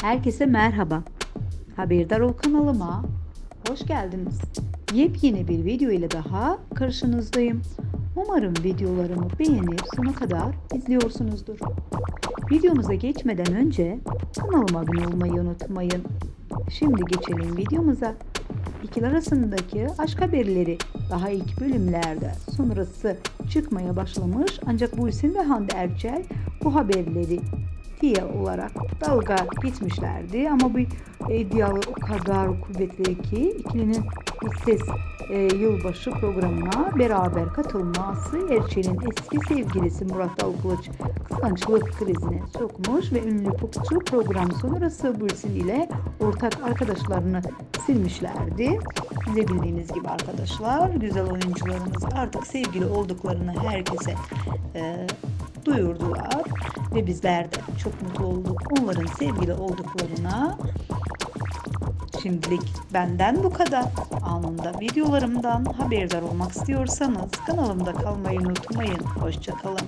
Herkese merhaba. Haberdar ol kanalıma hoş geldiniz. Yepyeni bir video ile daha karşınızdayım. Umarım videolarımı beğenip sona kadar izliyorsunuzdur. Videomuza geçmeden önce kanalıma abone olmayı unutmayın. Şimdi geçelim videomuza. İkili arasındaki aşk haberleri daha ilk bölümlerde sonrası çıkmaya başlamış ancak bu isim ve Hande Erçel bu haberleri diye olarak dalga geçmişlerdi ama bu e, o kadar kuvvetli ki ikilinin ses e, yılbaşı programına beraber katılması Erçel'in eski sevgilisi Murat Dalkılıç kıskançlık krizine sokmuş ve ünlü popçu program sonrası bu isim ile ortak arkadaşlarını silmişlerdi. Size bildiğiniz gibi arkadaşlar güzel oyuncularımız artık sevgili olduklarını herkese e, duyurdular ve bizler de çok mutlu olduk onların sevgili olduklarına. Şimdilik benden bu kadar. Anında videolarımdan haberdar olmak istiyorsanız kanalımda kalmayı unutmayın. Hoşçakalın.